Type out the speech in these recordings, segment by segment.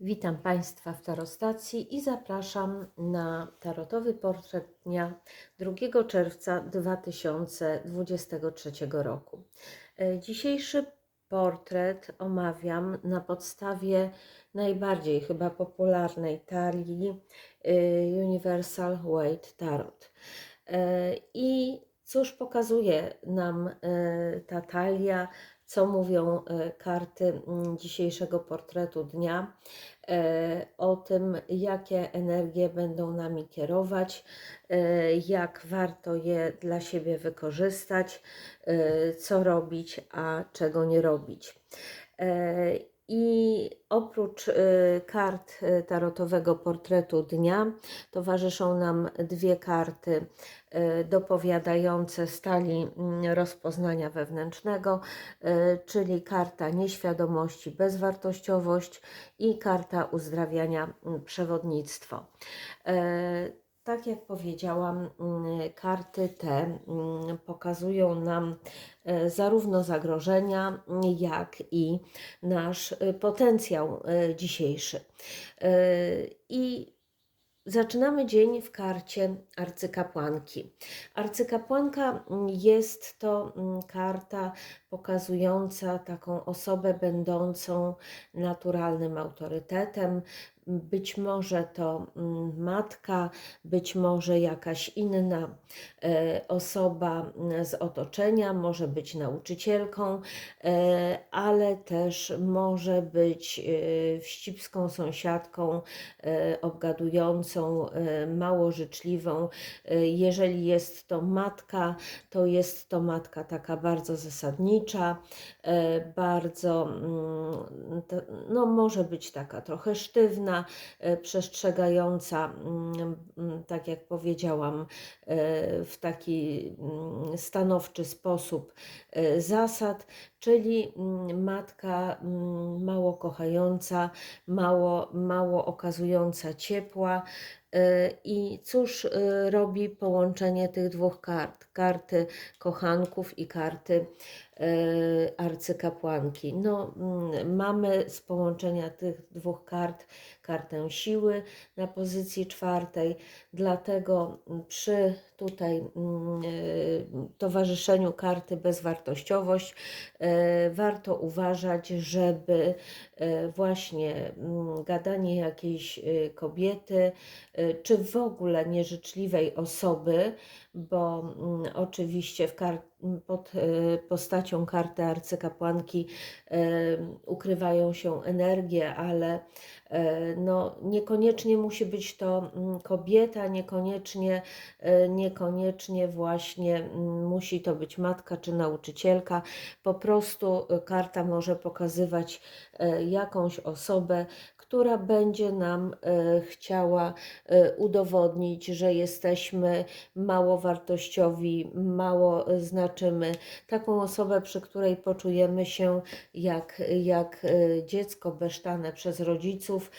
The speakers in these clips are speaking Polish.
Witam Państwa w Tarostacji i zapraszam na tarotowy portret dnia 2 czerwca 2023 roku. E, Dzisiejszy portret omawiam na podstawie najbardziej chyba popularnej talii e, Universal White Tarot. E, I cóż pokazuje nam ta talia, co mówią e, karty mm, dzisiejszego portretu dnia, e, o tym, jakie energie będą nami kierować, e, jak warto je dla siebie wykorzystać, co robić, a czego nie robić. I oprócz e, kart e, tarotowego portretu dnia, towarzyszą nam dwie karty e, dopowiadające stali mm, rozpoznania wewnętrznego, czyli karta nieświadomości, bezwartościowość i karta uzdrawiania, mm, przewodnictwo. Tak jak powiedziałam, mm, karty te mm, pokazują nam e, zarówno zagrożenia, jak i nasz e, potencjał e, dzisiejszy. I Zaczynamy dzień w karcie arcykapłanki. Arcykapłanka mm, jest to karta pokazująca taką osobę będącą naturalnym autorytetem. Być może to mm, matka, być może jakaś inna e, osoba mm, z otoczenia, może być nauczycielką, e, ale też może być e, wścibską sąsiadką, obgadującą, mało życzliwą. Jeżeli jest to matka, to jest to matka taka bardzo zasadnicza, bardzo, mm, no może być taka trochę sztywna, e, przestrzegająca, mm, mm, tak jak powiedziałam, e, w taki mm, stanowczy sposób e, zasad, czyli mm, matka mm, mało kochająca, mało, mało okazująca ciepła. E, I cóż e, robi połączenie tych dwóch kart? Karty kochanków i karty e, arcykapłanki. No, mm, mamy z połączenia tych dwóch kart kartę siły na pozycji czwartej, dlatego przy tutaj mm, e, towarzyszeniu karty bezwartościowość e, warto uważać, żeby e, właśnie mm, gadanie jakiejś kobiety, czy w ogóle nieżyczliwej osoby, bo mm, oczywiście w kar- pod e, postacią karty arcykapłanki e, ukrywają się energie, ale e, no, niekoniecznie musi być to mm, kobieta, niekoniecznie, niekoniecznie właśnie mm, musi to być matka czy nauczycielka. Po prostu karta może pokazywać jakąś osobę, która będzie nam e, chciała e, udowodnić, że jesteśmy mało wartościowi, mało znaczymy. Taką osobę, przy której poczujemy się jak, jak e, dziecko besztane przez rodziców.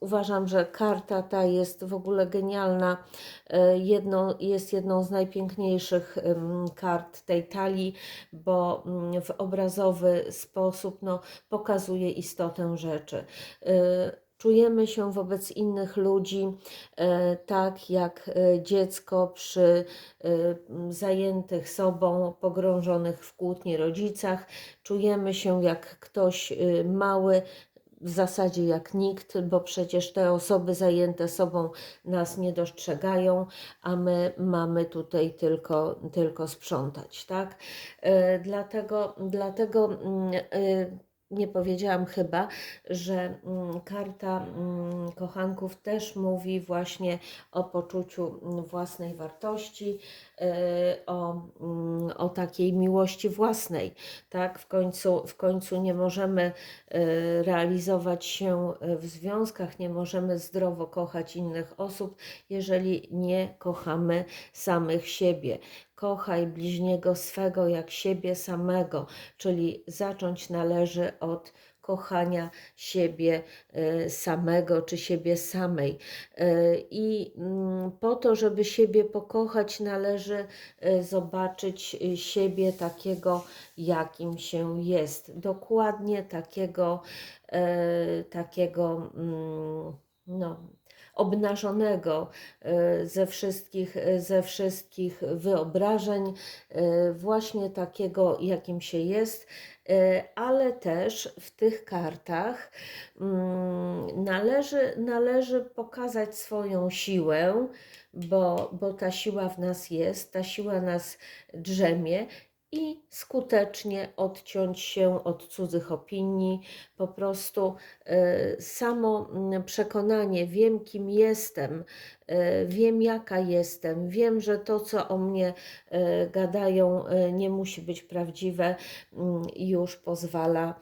Uważam, że karta ta jest w ogóle genialna. Jest jedną z najpiękniejszych kart tej talii, bo mm, w obrazowy sposób no, pokazuje istotę rzeczy. E, Czujemy się wobec innych ludzi e, tak jak e, dziecko przy zajętych sobą, pogrążonych w kłótni rodzicach. Czujemy się jak ktoś mały, w zasadzie jak nikt, bo przecież te osoby zajęte sobą nas nie dostrzegają, a my mamy tutaj tylko, tylko sprzątać, tak? Dlatego, dlatego mm, nie powiedziałam chyba, że mm, karta mm, kochanków też mówi właśnie o poczuciu mm, własnej wartości, e, o, o takiej miłości własnej, tak? W końcu, w końcu nie możemy e, realizować się w związkach, nie możemy zdrowo kochać innych osób, jeżeli nie kochamy samych siebie. Kochaj bliźniego swego jak siebie samego, czyli zacząć należy od kochania siebie e, samego czy siebie samej. E, I mm, po to, żeby siebie pokochać, należy e, zobaczyć siebie takiego, jakim się jest. Dokładnie takiego, takiego, mm, no, obnażonego e, ze wszystkich, e, ze wszystkich wyobrażeń, e, właśnie takiego, jakim się jest, ale też w tych kartach mm, należy, należy pokazać swoją siłę, bo, bo ta siła w nas jest, ta siła nas drzemie i skutecznie odciąć się od cudzych opinii. Po prostu e, samo mm, przekonanie, wiem kim jestem, e, wiem jaka jestem, wiem, że to, co o mnie e, gadają, nie musi być prawdziwe, mm, już pozwala,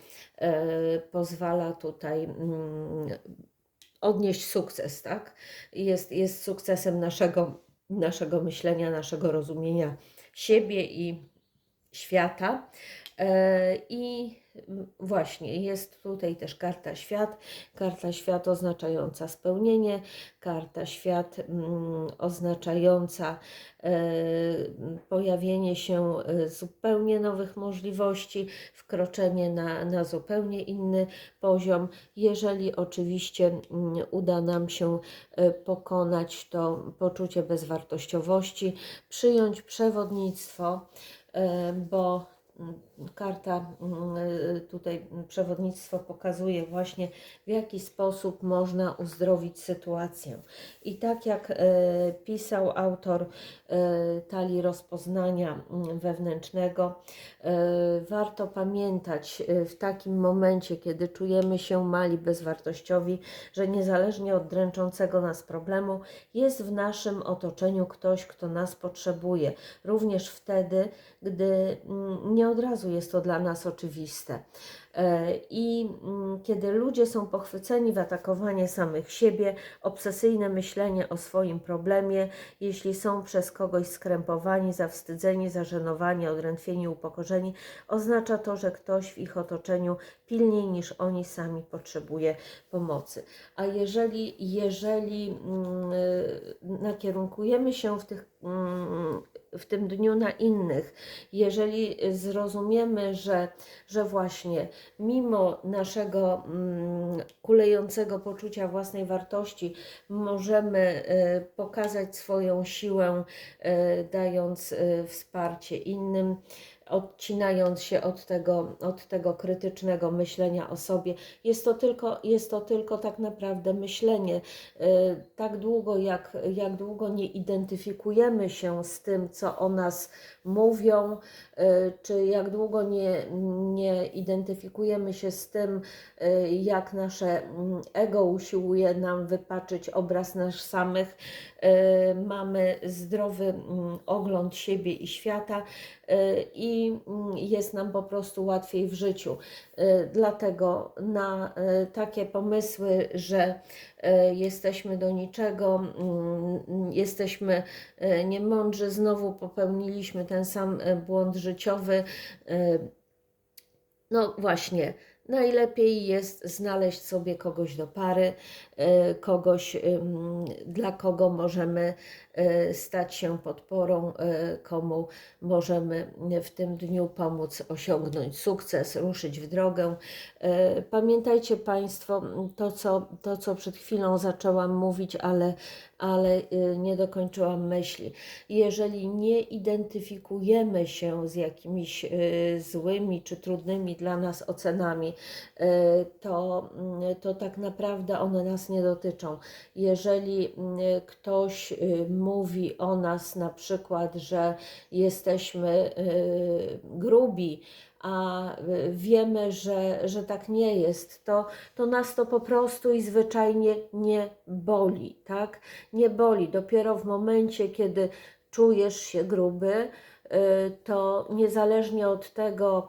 pozwala tutaj mm, odnieść sukces, tak? Jest, jest sukcesem naszego, naszego myślenia, naszego rozumienia siebie i świata. E, I właśnie jest tutaj też karta świat, karta świat oznaczająca spełnienie, karta świat mm, oznaczająca e, pojawienie się e, zupełnie nowych możliwości, wkroczenie na, na zupełnie inny poziom, jeżeli oczywiście mm, uda nam się pokonać to poczucie bezwartościowości, przyjąć przewodnictwo, bo karta mm, y, tutaj przewodnictwo pokazuje właśnie w jaki sposób można uzdrowić sytuację. I tak jak e, pisał autor e, talii rozpoznania mm, wewnętrznego, warto pamiętać w takim momencie, kiedy czujemy się mali, bezwartościowi, że niezależnie od dręczącego nas problemu, jest w naszym otoczeniu ktoś, kto nas potrzebuje. Również wtedy, gdy mm, od razu jest to dla nas oczywiste. E, I mm, kiedy ludzie są pochwyceni w atakowanie samych siebie, obsesyjne myślenie o swoim problemie, jeśli są przez kogoś skrępowani, zawstydzeni, zażenowani, odrętwieni, upokorzeni, oznacza to, że ktoś w ich otoczeniu pilniej niż oni sami potrzebuje pomocy. A jeżeli, jeżeli mm, y, nakierunkujemy się w tych mm, w tym dniu na innych, jeżeli zrozumiemy, że, że właśnie mimo naszego mm, kulejącego poczucia własnej wartości możemy e, pokazać swoją siłę, e, dając wsparcie innym, odcinając się od tego, od tego krytycznego myślenia o sobie. Jest to tylko, jest to tylko tak naprawdę myślenie. Y, Tak długo, jak, jak długo nie identyfikujemy się z tym, co o nas mówią, y, czy jak długo nie, nie identyfikujemy się z tym, y, jak nasze mm, ego usiłuje nam wypaczyć obraz nas samych, mamy zdrowy mm, ogląd siebie i świata y, jest nam po prostu łatwiej w życiu. Y, Dlatego na y, takie pomysły, że y, jesteśmy do niczego, mm, jesteśmy niemądrzy, znowu popełniliśmy ten sam błąd życiowy. No właśnie, najlepiej jest znaleźć sobie kogoś do pary, y, kogoś, dla kogo możemy y, stać się podporą, y, komu możemy w tym dniu pomóc osiągnąć sukces, ruszyć w drogę. Pamiętajcie Państwo to co, to, co przed chwilą zaczęłam mówić, ale, ale y, nie dokończyłam myśli. Jeżeli nie identyfikujemy się z jakimiś y, złymi czy trudnymi dla nas ocenami, y, to, mm, to tak naprawdę one nas nie dotyczą. Jeżeli y, ktoś mówi o nas na przykład, że jesteśmy grubi, a y, wiemy, że, że tak nie jest, to, to nas to po prostu i zwyczajnie nie boli, tak? Nie boli. Dopiero w momencie, kiedy czujesz się gruby, y, to niezależnie od tego,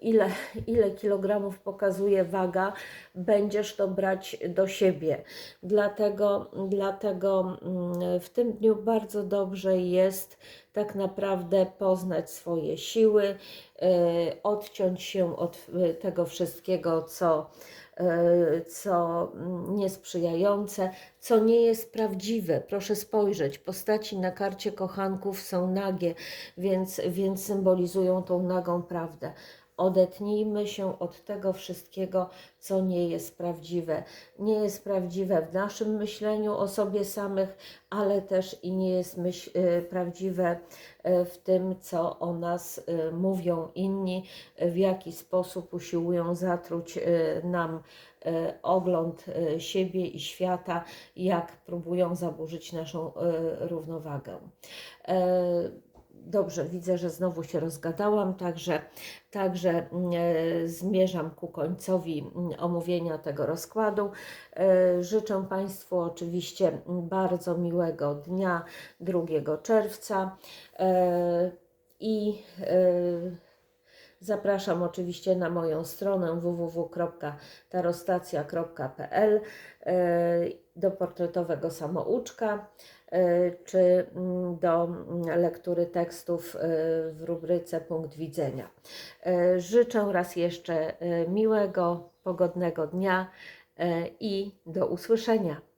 ile, ile kilogramów pokazuje waga, będziesz to brać do siebie. Dlatego, dlatego mm, w tym dniu bardzo dobrze jest tak naprawdę poznać swoje siły, e, odciąć się od e, tego wszystkiego, co, e, co mm, niesprzyjające, co nie jest prawdziwe. Proszę spojrzeć, postaci na karcie kochanków są nagie, więc, więc symbolizują tą nagą prawdę. Odetnijmy się od tego wszystkiego, co nie jest prawdziwe. Nie jest prawdziwe w naszym myśleniu o sobie samych, ale też i nie jest myśl, y, prawdziwe y, w tym, co o nas y, mówią inni, w jaki sposób usiłują zatruć nam ogląd siebie i świata, jak próbują zaburzyć naszą równowagę. Dobrze, widzę, że znowu się rozgadałam, także, także mm, e, zmierzam ku końcowi mm, omówienia tego rozkładu. E, Życzę Państwu oczywiście mm, bardzo miłego dnia 2 czerwca e, i Zapraszam oczywiście na moją stronę www.tarostacja.pl e, do portretowego samouczka e, czy mm, do mm, lektury tekstów e, w rubryce Punkt Widzenia. Życzę raz jeszcze miłego, pogodnego dnia i do usłyszenia.